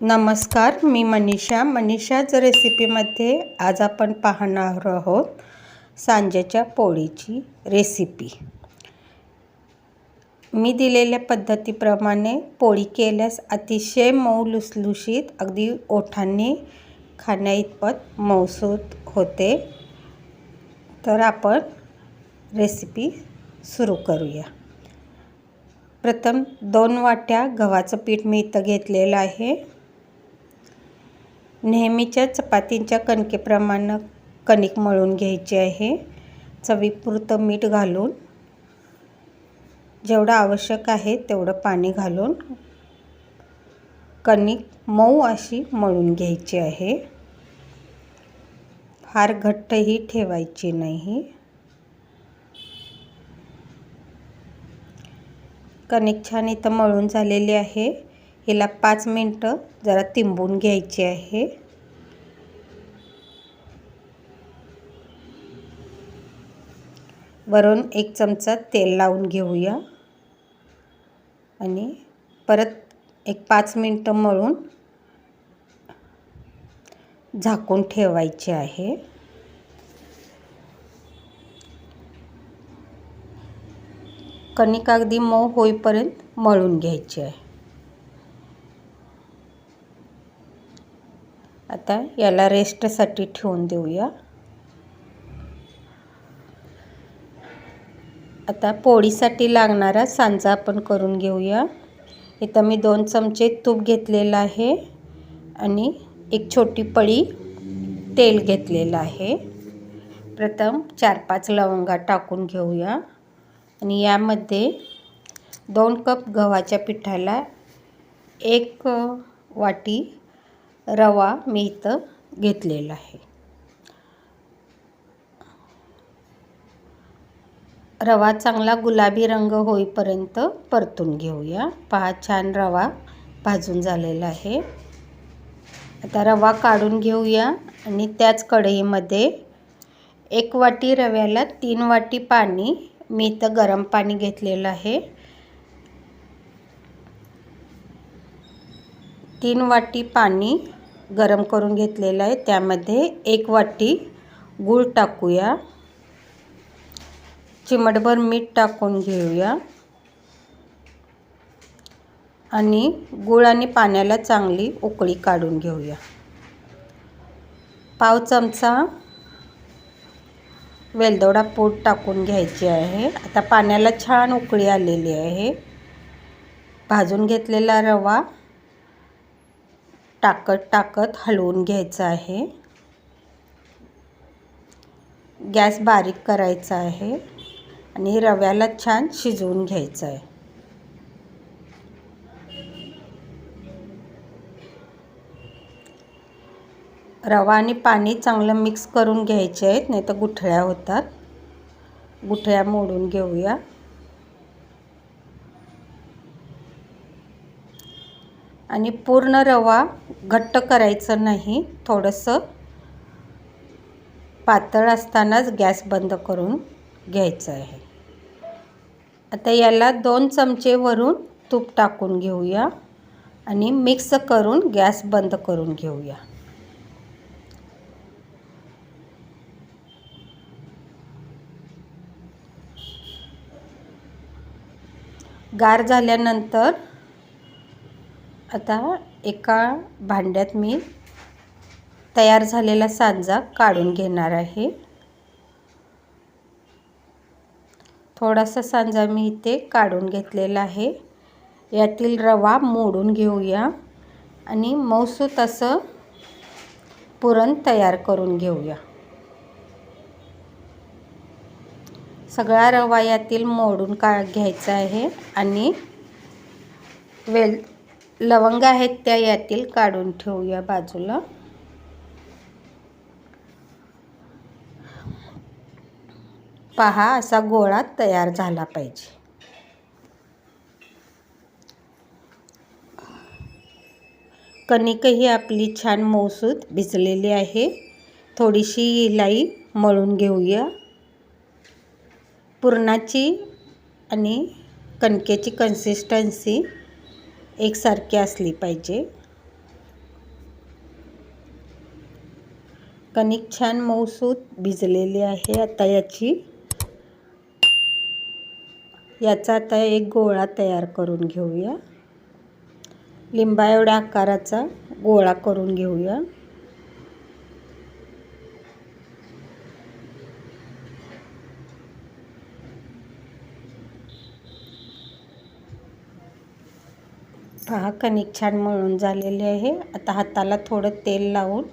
नमस्कार मी मनीषा. मनीषाच रेसिपीमध्ये आज आपण पाहणार आहोत सांजेच्या पोळीची रेसिपी मी दिलेल्या पद्धतीप्रमाणे पोळी केल्यास अतिशय मऊ लुसलुशीत अगदी ओठांनी खाण्याइतपत मऊसूत होते. तर आपण रेसिपी सुरू करूया. प्रथम दोन वाट्या गव्हाचं पीठ मी इथं घेतलेलं आहे. नेहमीच्या चपातींच्या कणकेप्रमाणे कणिक मळून घ्यायची आहे. चवीपुरतं मीठ घालून जेवढं आवश्यक आहे तेवढं पाणी घालून कणिक मऊ अशी मळून घ्यायची आहे. फार घट्टही ठेवायची नाही. कणिक छान इथं मळून झालेली आहे. हिला पाच मिनटं जरा तिंबून घ्यायची आहे. वरून एक चमचा तेल लावून घेऊया. आणि परत एक पाच मिनटं मळून झाकून ठेवायचे आहे. कणिक अगदी मऊ होईपर्यंत मळून घ्यायची आहे. आता याला रेस्टसाठी ठेवून देऊया. आता पोळीसाठी लागणारा सांजा आपण करून घेऊया. इथं मी दोन चमचे तूप घेतलेलं आहे आणि एक छोटी पळी तेल घेतलेलं आहे. प्रथम चार पाच लवंगा टाकून घेऊया. आणि यामध्ये दोन कप गव्हाच्या पिठाला एक वाटी रवा मी इथं घेतलेला आहे. रवा चांगला गुलाबी रंग होईपर्यंत परतून घेऊया. पहा छान रवा भाजून झालेला आहे. आता रवा काढून घेऊया आणि त्याच कढईमध्ये एक वाटी रव्याला तीन वाटी पाणी मी इथं गरम पाणी घेतलेलं आहे. तीन वाटी पाणी गरम करून घेतलेलं आहे. त्यामध्ये एक वाटी गूळ टाकूया. चिमटभर मीठ टाकून घेऊया. आणि गूळ आणि पाण्याला चांगली उकळी काढून घेऊया. पाव चमचा वेलदोडा पूड टाकून घ्यायची आहे. आता पाण्याला छान उकळी आलेली आहे. भाजून घेतलेला रवा टाकत टाकत हलवून घ्यायचं आहे. गॅस बारीक करायचा आहे आणि रव्याला छान शिजवून घ्यायचं आहे. रवा आणि पाणी चांगलं मिक्स करून घ्यायचे आहेत नाही तर गुठळ्या होतात. गुठळ्या मोडून घेऊया. आणि पूर्ण रवा घट्ट करायचं नाही. थोडंसं पातळ असतानाच गॅस बंद करून घ्यायचं आहे. आता याला दोन चमचे वरून तूप टाकून घेऊया आणि मिक्स करून गॅस बंद करून घेऊया. गार झाल्यानंतर आता एका भांड्यात मी तयार झालेला सांजा काढून घेणार आहे. थोडासा सांजा मी इथे काढून घेतलेला आहे. यातील रवा मोडून घेऊया आणि मौसूत असं पुरण तयार करून घेऊया. सगळा रवा यातील मोडून का घ्यायचा आहे आणि वेल लवंग आहेत त्या यातील काढून ठेवूया बाजूला. पहा असा गोळा तयार झाला पाहिजे. कणिकही आपली छान मौसूद भिजलेली आहे. थोडीशी इलाई मळून घेऊया. पुरणाची आणि कणकेची कन्सिस्टन्सी एकसारखी असली पाहिजे. कणिक छान मऊसूत भिजलेली आहे. आता याची याचा आता एक गोळा तयार करून घेऊया. लिंबा एवढ्या आकाराचा गोळा करून घेऊया. पहा कणिक छान मळून झालेले आहे. आता हाताला थोडं तेल लावून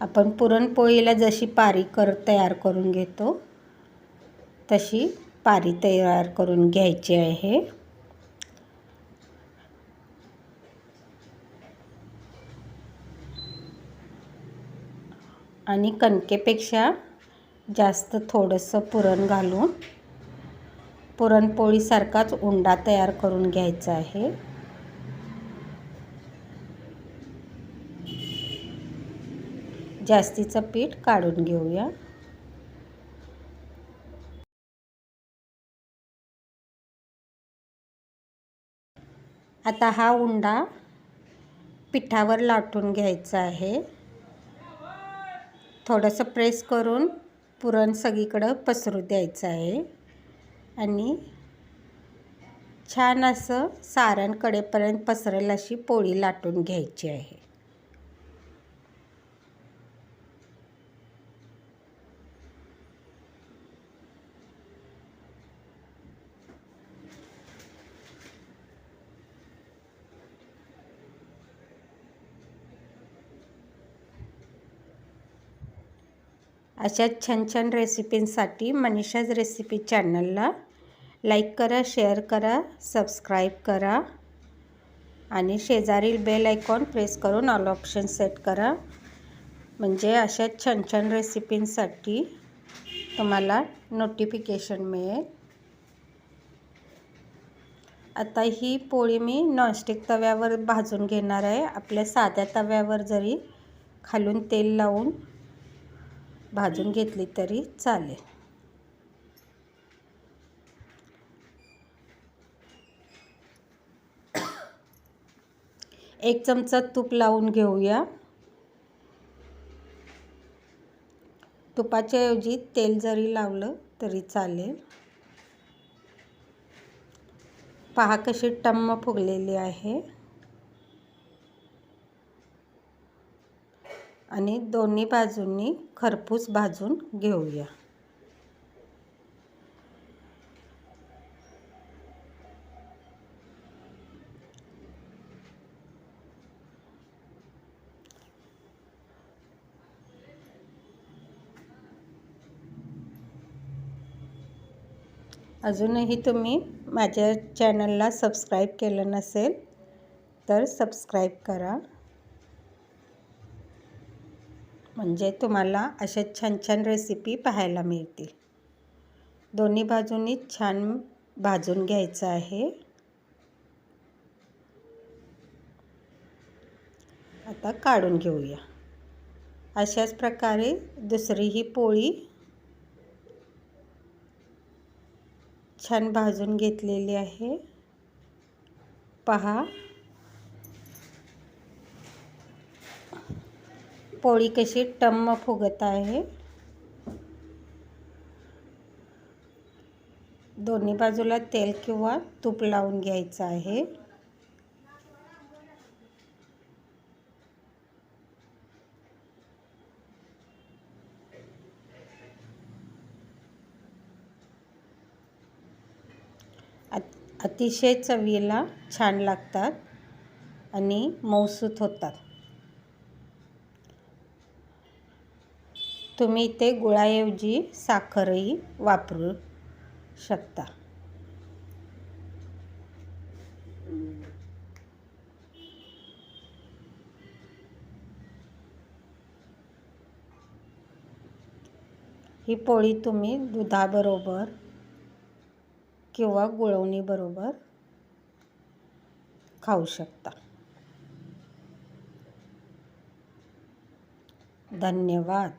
आपण पुरणपोळीला जशी पारी कर तयार करून घेतो तशी पारी तयार करून घ्यायची आहे. आणि कणकेपेक्षा जास्त थोडंसं पुरण घालून पुरणपोळीसारखाच उंडा तयार करून घ्यायचा आहे. जास्तीचं पीठ काढून घेऊया. आता हा उंडा पिठावर लाटून घ्यायचा आहे. थोडंसं प्रेस करून पुरण सगळीकडं पसरू द्यायचं आहे. आणि छान असं सारण कडेपर्यंत पसरेल अशी पोळी लाटून घ्यायची आहे. अशा छान छान रेसिपींसाठी मनीषाज रेसिपी चॅनलला लाईक करा शेअर करा सबस्क्राईब करा आणि शेजारील बेल आयकॉन प्रेस करून ऑल ऑप्शन सेट करा. म्हणजे अशा छान छान रेसिपींसाठी तुम्हाला नोटिफिकेशन मिळेल. आता ही पोळी मी नॉनस्टिक तव्यावर भाजून घेणार आहे. आपल्या साध्या तव्यावर जरी खालून तेल लावून भाजून घेतली तरी चालेल. एक चमचा तूप लावून घेऊया. तुपाच्या ऐवजी तेल जरी लावलं तरी चालेल. पहा कशी टम्म फुगलेली आहे. आणि दोन्ही बाजूंनी खरपूस भाजून घेऊया. अजूनही तुम्ही माझ्या चॅनलला सबस्क्राईब केलं नसेल तर सबस्क्राईब करा. म्हणजे तुम्हाला अशा छान छान रेसिपी पाहायला मिळतील. दोन्ही बाजूंनी छान भाजून घ्यायचं आहे. आता काढून घेऊया. अशाच प्रकारे दुसरी ही पोळी छान भाजून घेतलेली आहे. पहा. पोळी कशी टम्म फुगत आहे? दोन्ही बाजूला तेल किंवा तूप लावून घ्यायचं आहे. अतिशय चवीला छान लागतात आणि मऊसूत होतात. तुम्ही इथे गुळाऐवजी साखरही वापरू शकता. ही पोळी तुम्ही दुधाबरोबर किंवा गुळवणीबरोबर खाऊ शकता. धन्यवाद.